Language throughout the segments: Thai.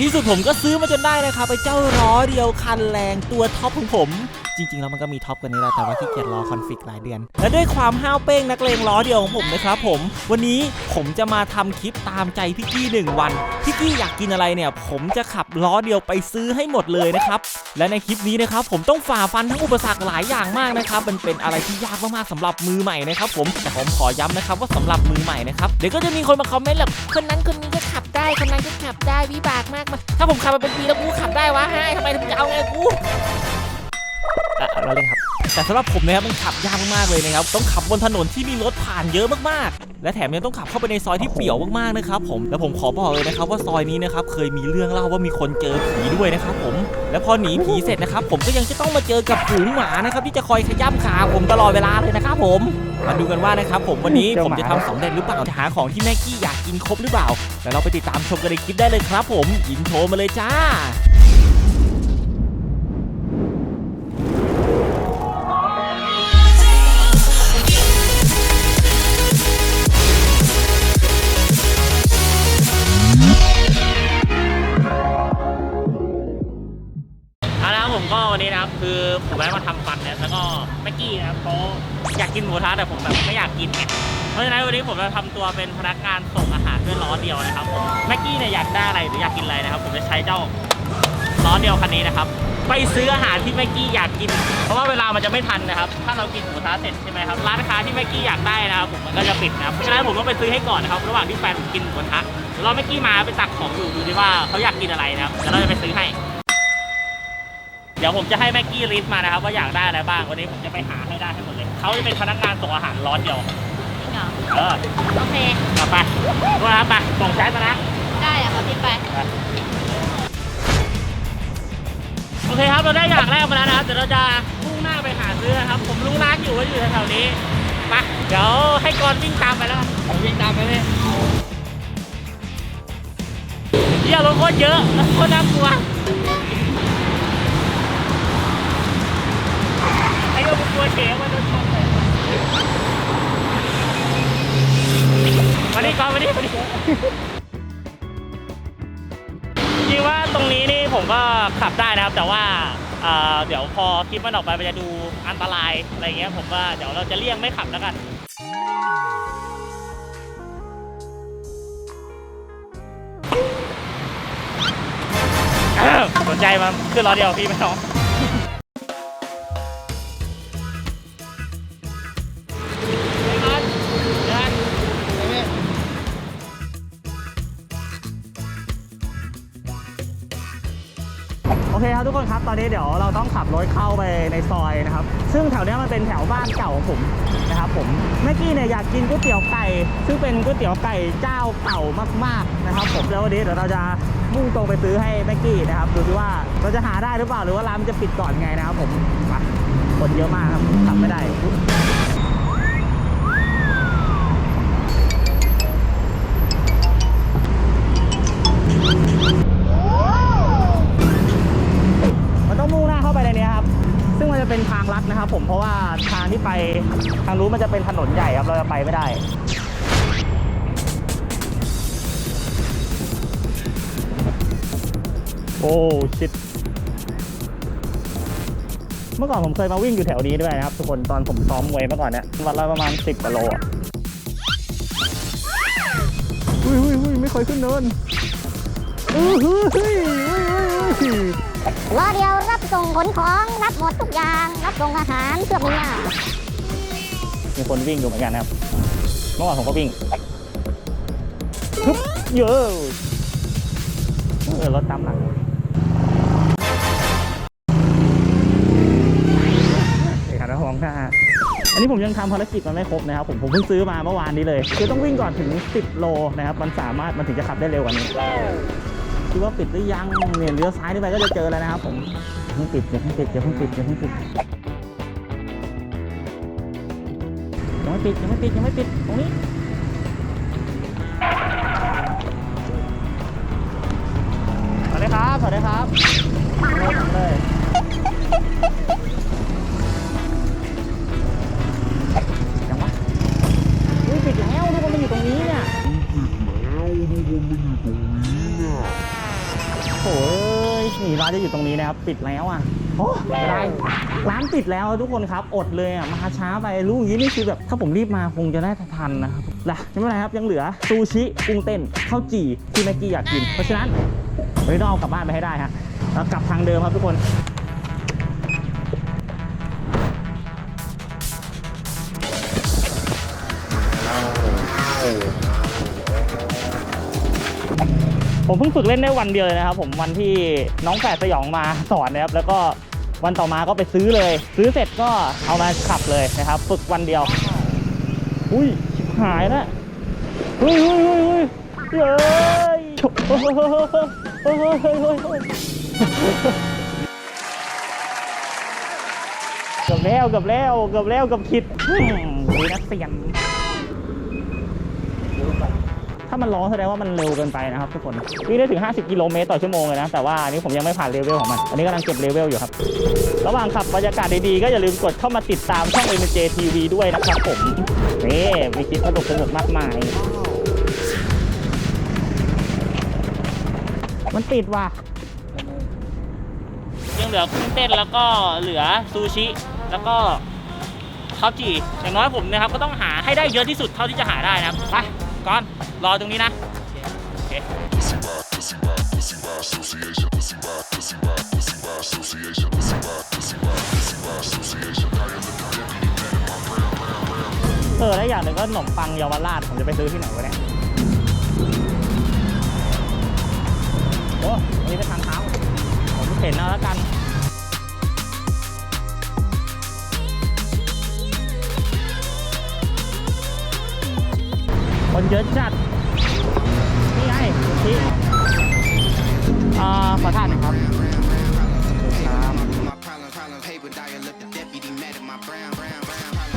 ที่สุดผมก็ซื้อมาจนได้นะครับไปเจ้าล้อเดียวคันแรงตัวท็อปของผม จริง ๆ แล้วมันก็มีท็อปกว่านี้แหละแต่ว่าขี้เกียจรอคอนฟิกหลายเดือน และด้วยความห้าวเป้งนักเลงล้อเดียวของผมนะครับผม วันนี้ผมจะมาทำคลิปตามใจพี่กี้หนึ่งวันพี่กี้อยากกินอะไรเนี่ย ผมจะขับล้อเดียวไปซื้อให้หมดเลยนะครับและในคลิปนี้นะครับผมต้องฝ่าฟันทั้งอุปสรรคหลายอย่างมากนะครับมันเป็นอะไรที่ยากมากๆสำหรับมือใหม่นะครับผมแต่ผมขอย้ำนะครับว่าสำหรับมือใหม่นะครับเดี๋ยวก็จะมีคนมาคอมเมนต์แบบคนนั้นคนนี้ก็ขับได้คนนั้นก็ขับได้วิบากมากมาถ้าผมขับมาเป็นปีแล้วกูขับได้วะให้ทำไมถึงจะเอาไงกูอะเราเล่นครับ แต่สำหรับผมนะครับมันขับยากมากๆเลยนะครับ ต้องขับบนถนนที่มีรถผ่านเยอะมากๆ และแถมยังต้องขับเข้าไปในซอยที่เปี่ยวมากๆนะครับผม แล้วผมขอบอกเลยนะครับว่าซอยนี้นะครับเคยมีเรื่องเล่าว่ามีคนเจอผีด้วยนะครับผม และพอหนีผีเสร็จนะครับผมก็ยังจะต้องมาเจอกับฝูงหมานะครับที่จะคอยขย้ำขาผมตลอดเวลาเลยนะครับผม มาดูกันว่านะครับผมวันนี้ผมจะทำสำเร็จหรือเปล่าจะหาของที่แม็กกี้อยากกินครบหรือเปล่าแล้วเราไปติดตามชมกันในคลิปได้เลยครับ ผมอินโทรมาเลยจ้าเอาละครับผมก็วันนี้นะครับคือผมแวะมาทำฟันเนี่ยแล้วก็แม็กกี้นะครับเขา อยากกินหมูทะแต่ผมแบบไม่อยากกินไงเพราะฉะนั้นวันนี้ผมจะทำตัวเป็นพนักงานส่งอาหารด้วยล้อเดียวนะครับผมแม็กกี้เนี่ยอยากได้อะไรหรืออยากกินอะไรนะครับ ผมจะใช้เจ้าล้อเดียวคันนี้นะครับ ไปซื้ออาหารที่แม็กกี้อยากกิน เพราะว่าเวลามันจะไม่ทันนะครับ ถ้าเรากินหมูทะเสร็จใช่ไหมครับร้านค้าที่แม็กกี้อยากได้นะครับผมมันก็จะปิดนะครับเพราะฉะนั้นผมต้องไปซื้อให้ก่อนนะครับระหว่างที่แฟนผมกินหมูทะเดี๋ยวรอแม็กกี้มาไปตักของอยู่ดูดิว่าเขาอยากกินอะไรนะครับเดี๋ยวเราจะไปซื้อให้ ดี๋ยวผมจะให้แม็กกี้ลิสต์มานะครับ ว่าอยากได้อะไรบ้างวันนี้ผมจะไปหาให้ได้ให้หมดเลยเขาจะเป็นพนักงานส่งอาหารร้อนเดียวเหรอ เออโอเคกลับไปดูนะครับไปส่งแชทมานะ ได้อะครับพี่ไป โอเคครับ เราได้อย่างแรกมาแล้วนะครับ เดี๋ยวเราจะมุ่งหน้าไปหาซื้อนะครับ ผมรู้ร้านอยู่ว่าอยู่แถวๆนี้ไปเดี๋ยวให้กรวิ่งตามไปแล้วกันผมวิ่งตามไปเลยเยี่ยรถโคตรเยอะโคตรน่ากลัว ไอ้ก็กลัวเฉยมันโดนชนเลยมาดิก่อนมาดิมาดิจริงว่าตรงนี้นี่ผมก็ขับได้นะครับ แต่ว่าเอ่อเดี๋ยวพอคลิปมันออกไปมันจะดูอันตรายอะไรเงี้ยผมว่าเดี๋ยวเราจะเลี่ยงไม่ขับแล้วกันสนใจมาขึ้นล้อเดียวพี่ไหมน้อง โอเคครับทุกคนครับตอนนี้เดี๋ยวเราต้องขับรถเข้าไปในซอยนะครับ ซึ่งแถวเนี้ยมันเป็นแถวบ้านเก่าของผมนะครับผมเมื่อกี้เนี่ยอยากกินก๋วยเตี๋ยวไก่ ซึ่งเป็นก๋วยเตี๋ยวไก่เจ้าเก่ามากๆนะครับผมแล้ววันนี้เดี๋ยวเราจะมุ่งตรงไปซื้อให้แม็กกี้นะครับดูสิว่าเราจะหาได้หรือเปล่าหรือว่าร้านมันจะปิดก่อนไงนะครับผมคนเยอะมากครับขับไม่ได้ เพราะว่าทางที่ไปทางนู้นมันจะเป็นถนนใหญ่ครับเราจะไปไม่ได้โอ้ชิดเมื่อก่อนผมเคยมาวิ่งอยู่แถวนี้ด้วยนะครับ ทุกคนตอนผมซ้อมมวยเมื่อก่อนเนี่ยวันละประมาณ 10กิโลอะอุ้ยอุ้ยอุ้ยไม่เคยขึ้นเนินอุ้ยอุ้ยอุ้ยอุ้ย ล้อเดียวรับส่งขนของรับหมดทุกอย่าง รับส่งอาหารเครื่องมือหน้ามีคนวิ่งอยู่เหมือนกันนะครับ เมื่อวานผมก็วิ่งฮึบเยอะเออรถตามหลังเอกการมองหน้าอันนี้ผมยังทำภารกิจมันไม่ครบนะครับผมผมเพิ่งซื้อมาเมื่อวานนี้เลย คือต้องวิ่งก่อนถึง 10 โลนะครับ มันสามารถมันถึงจะขับได้เร็วกว่านี้ คิดว่าปิดหรือยังเนี่ยเลี้ยวซ้ายนี่ไปก็จะเจอแล้วนะครับผมย่าเพิ่งปิดอย่าเพิ่งปิดอย่าเพิ่งปิดอย่าเพิ่งปิดยังไม่ปิดยังไม่ปิดยังไม่ปิดตรงนี้สวัสดีครับสวัสดีครับเลยยังวะอุ้ยปิดแล้วทุกคนมันอยู่ตรงนี้เนี่ย โอ้ยนี่ร้านจะอยู่ตรงนี้นะครับ ปิดแล้วอะโอ้ไม่ได้ร้านปิดแล้วทุกคนครับอดเลยอะมาช้าไปรู้อย่างนี้นี่คือแบบถ้าผมรีบมาคงจะได้ทันนะครับล่ะไม่เป็นไรครับยังเหลือซูชิกุ้งเต้นข้าวจี่ที่แม็กกี้อยากกิน เพราะฉะนั้นวันนี้ต้องเอากลับบ้านไปให้ได้ฮะแล้วกลับทางเดิมครับทุกคน ผมเพิ่งฝึกเล่นได้วันเดียวเลยนะครับ ผมวันที่น้องแฝดสยองมาสอนนะครับแล้วก็วันต่อมาก็ไปซื้อเลย ซื้อเสร็จก็เอามาขับเลยนะครับ ฝึกวันเดียว อุ้ยหายแล้วเฮ้ยเฮ้ยเฮ้ยเฮ้ยเฮ้ยเฮ้ยเฮ้ยเฮ้ยเฮ้ยเฮ้ยเฮ้ยเกือบแล้วเกือบแล้วเกือบแล้วเกือบคิดอืมนักเสียน ถ้ามันร้องแสดงว่ามันเร็วเกินไปนะครับทุกคนวิ่งได้ถึง 50 กิโลเมตรต่อชั่วโมงเลยนะ แต่ว่าอันนี้ผมยังไม่ผ่านเลเวลของมัน อันนี้กำลังเก็บเลเวลอยู่ครับ ระหว่างขับบรรยากาศดีๆ ก็อย่าลืมกดเข้ามาติดตามช่อง MJ TV ด้วยนะครับผมนี่มีคลิปสนุกสนุกมากมาย มันติดว่ะ ยังเหลือกุ้งเต้นแล้วก็เหลือซูชิแล้วก็ข้าวจี่อย่างน้อยผมนะครับก็ต้องหาให้ได้เยอะที่สุดเท่าที่จะหาได้นะครับไป ก้อน รอตรงนี้นะเออแล้วอย่างหนึ่งก็ขนมปังเยาวราชผมจะไปซื้อที่ไหนวะเนี่ยโอ้นี่เป็นทางเท้าผมเห็นเอาแล้วกัน คนเยอะจัด นี่ไงพี่อ่าขอท่านหน่อครับ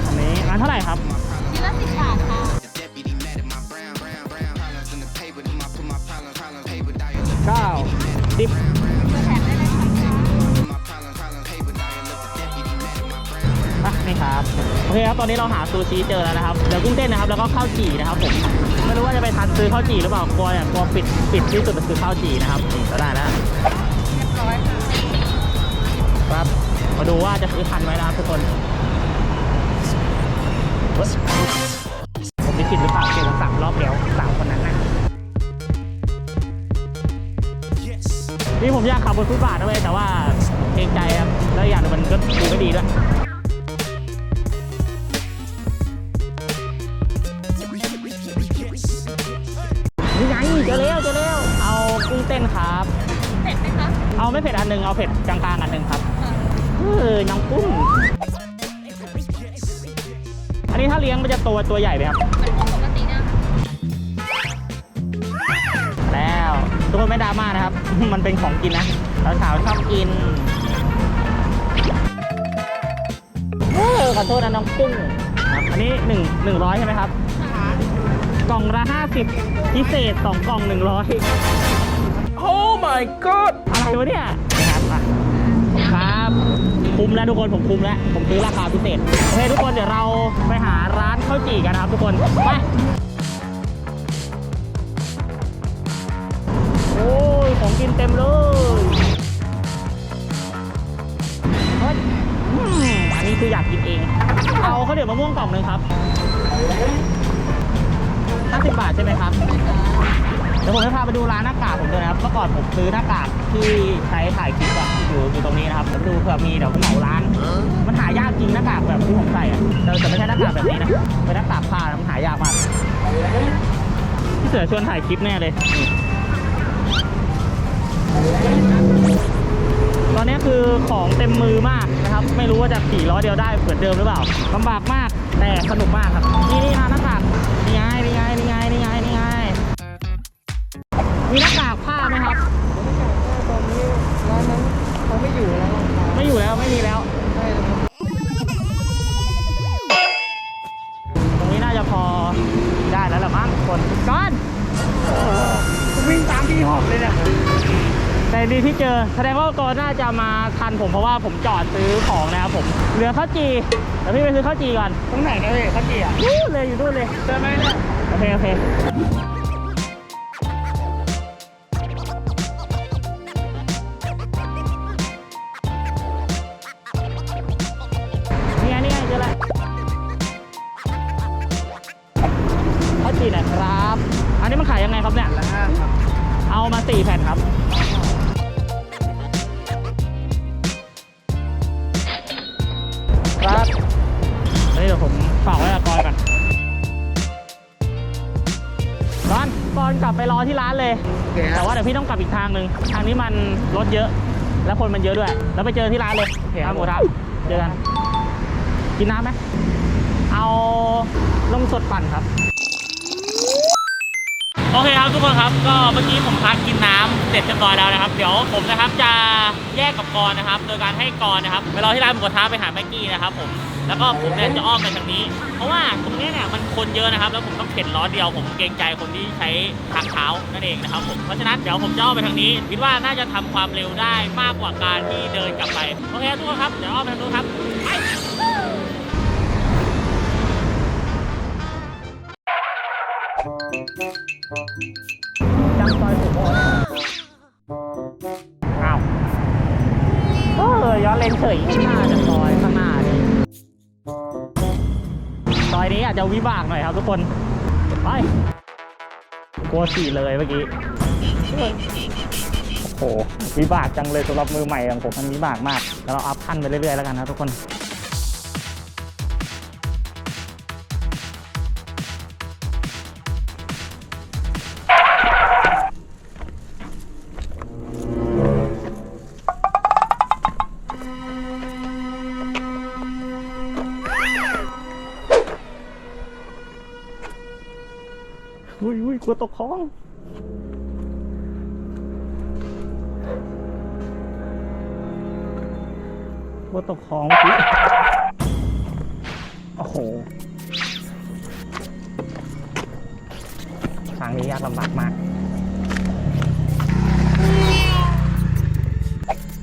อันนี้ร้านเท่าไหร่ครับ ชิ้นละสิบบาทค่ะ โอเคครับตอนนี้เราหาซูชิเจอแล้วนะครับเดี๋ยวกุ้งเต้นนะครับแล้วก็ข้าวจี่นะครับผมไม่รู้ว่าจะไปทันซื้อข้าวจี่หรือเปล่ากลัวเนี่ยกลัวปิดปิดที่สุดก็คือข้าวจี่นะครับนี่ก็ได้แล้วครับมาดูว่าจะซื้อทันไหมนะครับทุกคนผมมีสิทธิ์หรือเปล่าเจอสามรอบแล้วสามคนนั้นนะนี่ผมอยากขับบนฟุตบาทนะเว้ยแต่ว่าเกรงใจครับแล้วอย่างมันก็ดูไม่ดีด้วย เอาไม่เผ็ดอันหนึ่งเอาเผ็ดกลางๆอันหนึ่งครับเออน้องกุ้ง อันนี้ถ้าเลี้ยงมันจะตัวตัวใหญ่ไหมครับมันกุ้งปกตินี่ยแล้วทุกคนไม่ดราม่านะครับ มันเป็นของกินนะสาวๆชอบกินเออขอโทษนะน้องกุ้งครับอันนี้หนึ่งหนึ่งร้อยใช่ไหมครับกล่องละห้าสิบพิเศษสองกล่องหนึ่งร้อย Oh my god วะเนี่ยนะครับอะครับคุ้มแล้วทุกคนผมคุ้มแล้ว ผมซื้อราคาพิเศษโอเคทุกคนเดี๋ยวเราไปหาร้านข้าวจี่กันนะครับทุกคนไปโอ้ยของกินเต็มเลยเฮ้ยอืมอันนี้คืออยากกินเอง เอาข้าวเหนียวมะม่วงกล่องหนึ่งครับ 50 บาทใช่ไหมครับ ดี๋ยวผมจะพาไปดูร้านหน้ากากผมด้วยนะครับเมื่อก่อนผมซื้อหน้ากากที่ใช้ถ่ายคลิปอะอยู่อยู่ตรงนี้นะครับเดี๋ยวดูเผื่อมีเดี๋ยวผมเหมาร้าน มันหายากจริงหน้ากากแบบที่ผมใส่อะแต่แต่ไม่ใช่หน้ากากแบบนี้นะเป็นหน้ากากผ้านะมันหายากมากพี่เสือชวนถ่ายคลิปแน่เลย ตอนนี้คือของเต็มมือมากนะครับ ไม่รู้ว่าจะขี่ล้อเดียวได้เหมือนเดิมหรือเปล่าลำบากมากแต่สนุกมากครับ นี่นี่นะหน้ากากนี่ไงนี่ไงนี่ มีหน้ากากผ้าไหมครับ ตอนนี้ร้านนั้นเขาไม่อยู่แล้วครับไม่อยู่แล้วไม่มีแล้ว ใช่ครับตรงนี้น่าจะพอได้แล้วละมั้งคนก้อนวิ่งตามพี่หอบเลยเนี่ยแต่ดีที่เจอ แสดงว่าก่อนน่าจะมาทันผมเพราะว่าผมจอดซื้อของนะครับผมเหลือข้าวจีเดี๋ยวพี่ไปซื้อข้าวจีก่อนตรงไหนนะเว้ยข้าวจี่อะนู่นเลยอยู่นู่นเลยเจอไหมเนี่ยโอเคโอเค ครับเฮ้ยเดี๋ยวผมฝากไว้กับกอนก่อนกอนกอนกลับไปรอที่ร้านเลยแต่ว่าเดี๋ยวพี่ต้องกลับอีกทางหนึ่งทางนี้มันรถเยอะ แล้วคนมันเยอะด้วย แล้วไปเจอที่ร้านเลยครับหมูครับเจอกัน กินน้ำไหมเอานมสดปั่นครับ โอเคครับทุกคนครับก็เมื่อกี้ผมพักกินน้ำเสร็จเรียบร้อยแล้วนะครับ เดี๋ยวผมนะครับจะแยกกับกรนะครับ โดยการให้กรนะครับไปรอที่ร้านหมูกระทะไปหาแม็กกี้นะครับผมแล้วก็ผมเนี่ยจะอ้อมไปทางนี้ เพราะว่าตรงเนี้ยเนี่ยมันคนเยอะนะครับ แล้วผมต้องเข็นล้อเดียวผมเกรงใจคนที่ใช้ทางเท้านั่นเองนะครับผมเพราะฉะนั้นเดี๋ยวผมจะอ้อมไปทางนี้คิดว่าน่าจะทำความเร็วได้มากกว่าการที่เดินกลับไปโอเคทุกคนครับเดี๋ยวอ้อมไปทางนู้นครับ จำซอยถูกอ้าวเออย้อนเลนเฉยน่าจะซอยข้างหน้านี่ซอยนี้อาจจะวิบากหน่อยครับทุกคนไปกลัวขี่เลยเมื่อกี้โอ้โหวิบากจังเลยสำหรับมือใหม่ของผมมันวิบากมากแล้วเราอัพขั้นไปเรื่อยๆแล้วกันนะทุกคน อุ้ยอุ้ยกลัวตกคลองกลัวตกคลองเมื่อกี้โอ้โหทางนี้ยากลำบากมาก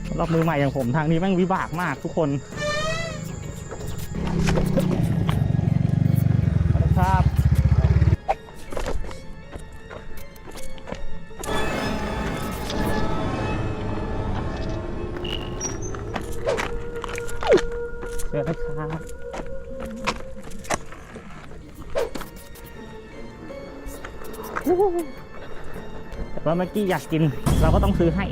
สำหรับมือใหม่อย่างผมทางนี้แม่งวิบากมากทุกคน ว่าเมื่อกี้อยากกิน เราก็ต้องซื้อให้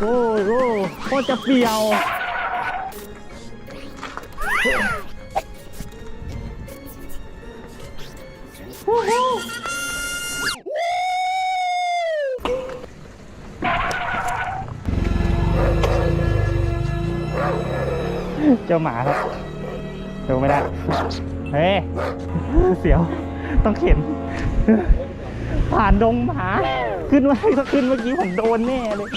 โอ้โอ้ยโคตรจะเปรียว เจ้าหมาครับดูไม่ได้ เฮ้ย เสียว ต้องเข็น ผ่านดงหมา ขึ้นมาถ้าขึ้นเมื่อกี้ผมโดนแน่เลย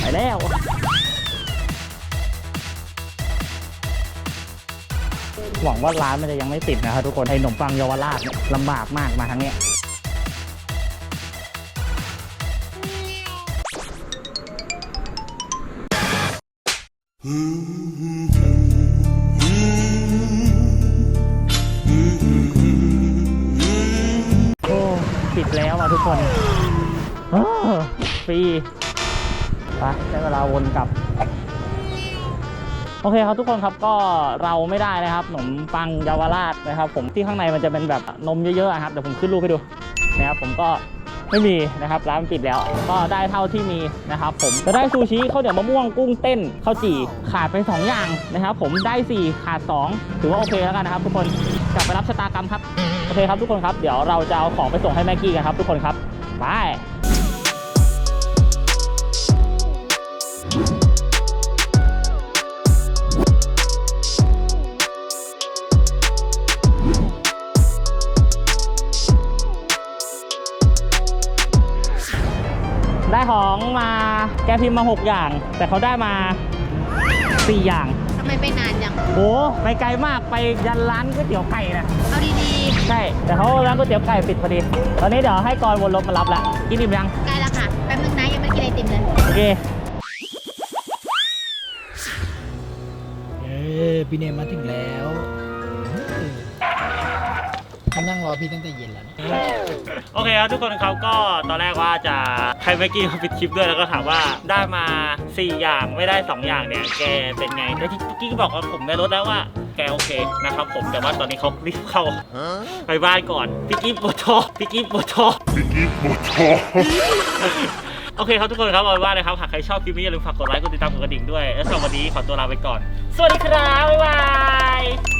ไปแล้วหวังว่าร้านมันจะยังไม่ปิดนะครับทุกคนไอ้ขนมปังเยาวราชเนี่ยลำบากมากมาทางเนี้ยโคนฟรีไปได้เวลาวนกลับ โอเคครับทุกคนครับก็เราไม่ได้นะครับขนมปังเยาวราชนะครับ ผมที่ข้างในมันจะเป็นแบบนมเยอะๆครับเดี๋ยวผมขึ้นรูปให้ดูนะครับผมก็ไม่มีนะครับร้านปิดแล้วก็ได้เท่าที่มีนะครับ ผมจะได้ซูชิข้าวเหนียวมะม่วงกุ้งเต้นข้าวจี่ขาดไปสองอย่างนะครับ ผมได้สี่ขาดสองถือว่าโอเคแล้วกันนะครับทุกคน กลับไปรับชะตากรรมครับ โอเคครับทุกคนครับ เดี๋ยวเราจะเอาของไปส่งให้แม็กกี้กันครับ ทุกคนครับ ไปได้ของมาแกพิมพ์มา 6 อย่าง แต่เขาได้มา 4 อย่าง ไมไปนานจัง โอ้ไปไกลมากไปยันร้านก๋วยเตี๋ยวไก่นะเอาดีใช่ แต่เขาร้านก๋วยเตี๋ยวไก่ปิดพอดี ตอนนี้เดี๋ยวให้กรวนรถมารับละกินอิ่มยังๆใกล้แล้วค่ะ แป๊บนึงนะยังไม่กินไอติมเลย โอเคเออพี่เนมมาถึงแล้ พี่ตั้งแต่เย็นแล้วเนี่ยโอเคครับทุกคนครับก็ตอนแรกว่าจะให้แม็กกี้มาปิดคลิปด้วยแล้วก็ถามว่าได้มา 4 อย่างไม่ได้ 2 อย่างเนี่ยแกเป็นไงแต่ที่กี้ก็บอกว่าผมในรถแล้วว่าแกโอเคนะครับผมแต่ว่าตอนนี้เขารีบเข้าไปบ้านก่อนพี่กิ๊ฟปวดท้องพี่กิ๊ฟปวดท้องโอเคครับทุกคนครับเอาเป็นว่านะครับหากใครชอบคลิปนี้อย่าลืมฝากกดไลค์กดติดตามกดกระดิ่งด้วยและสำหรับวันนี้ขอตัวลาไปก่อน สวัสดีครับบ๊ายบาย